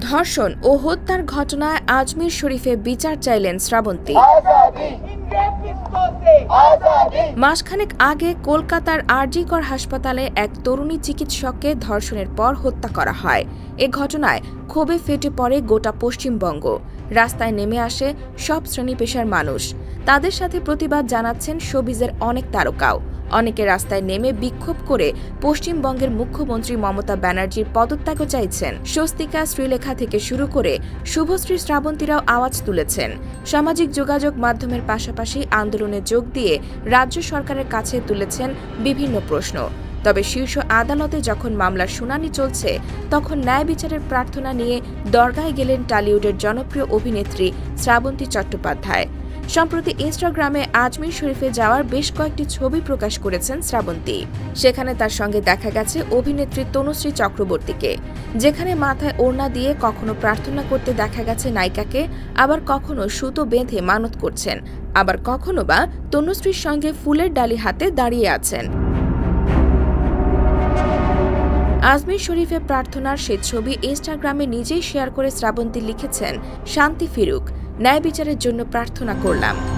ধর্ষণ ও হত্যার ঘটনায় আজমির শরীফে বিচার চাইলেন শ্রাবন্তী। মাসখানেক আগে কলকাতার আরজিকর হাসপাতালে এক তরুণী চিকিৎসককে ধর্ষণের পর হত্যা করা হয়। এ ঘটনায় ক্ষোভে ফেটে পড়ে গোটা পশ্চিমবঙ্গ। রাস্তায় নেমে আসে সব শ্রেণি পেশার মানুষ। তাদের সাথে প্রতিবাদ জানাচ্ছেন শোবিজের অনেক তারকাও। অনেকে রাস্তায় নেমে বিক্ষোভ করে পশ্চিমবঙ্গের মুখ্যমন্ত্রী মমতা ব্যানার্জির পদত্যাগও চাইছেন। স্বস্তিকা শ্রীলেখা থেকে শুরু করে শুভশ্রী শ্রাবন্তীরাও আওয়াজ তুলেছেন। সামাজিক যোগাযোগ মাধ্যমের পাশাপাশি আন্দোলনে যোগ দিয়ে রাজ্য সরকারের কাছে তুলেছেন বিভিন্ন প্রশ্ন। তবে শীর্ষ আদালতে যখন মামলার শুনানি চলছে, তখন ন্যায় বিচারের প্রার্থনা নিয়ে দরগায় গেলেন টালিউডের জনপ্রিয় অভিনেত্রী শ্রাবন্তী চট্টোপাধ্যায়। সম্প্রতি ইনস্টাগ্রামে আজমির শরীফে যাওয়ার বেশ কয়েকটি ছবি প্রকাশ করেছেন শ্রাবন্তী। সেখানে তার সঙ্গে দেখা গেছে অভিনেত্রী তনুশ্রী চক্রবর্তীকে, যেখানে মাথায় ওড়না দিয়ে কখনো প্রার্থনা করতে দেখা গেছে নায়িকাকে, আবার কখনো সুতো বেঁধে মানত করছেন। আবার কখনো বা তনুশ্রীর সঙ্গে ফুলের ডালি হাতে দাঁড়িয়ে আছেন। আজমির শরীফে প্রার্থনার সে ছবি ইনস্টাগ্রামে নিজেই শেয়ার করে শ্রাবন্তী লিখেছেন, শান্তি ফিরুক। ন্যায় বিচারের জন্য প্রার্থনা করলাম।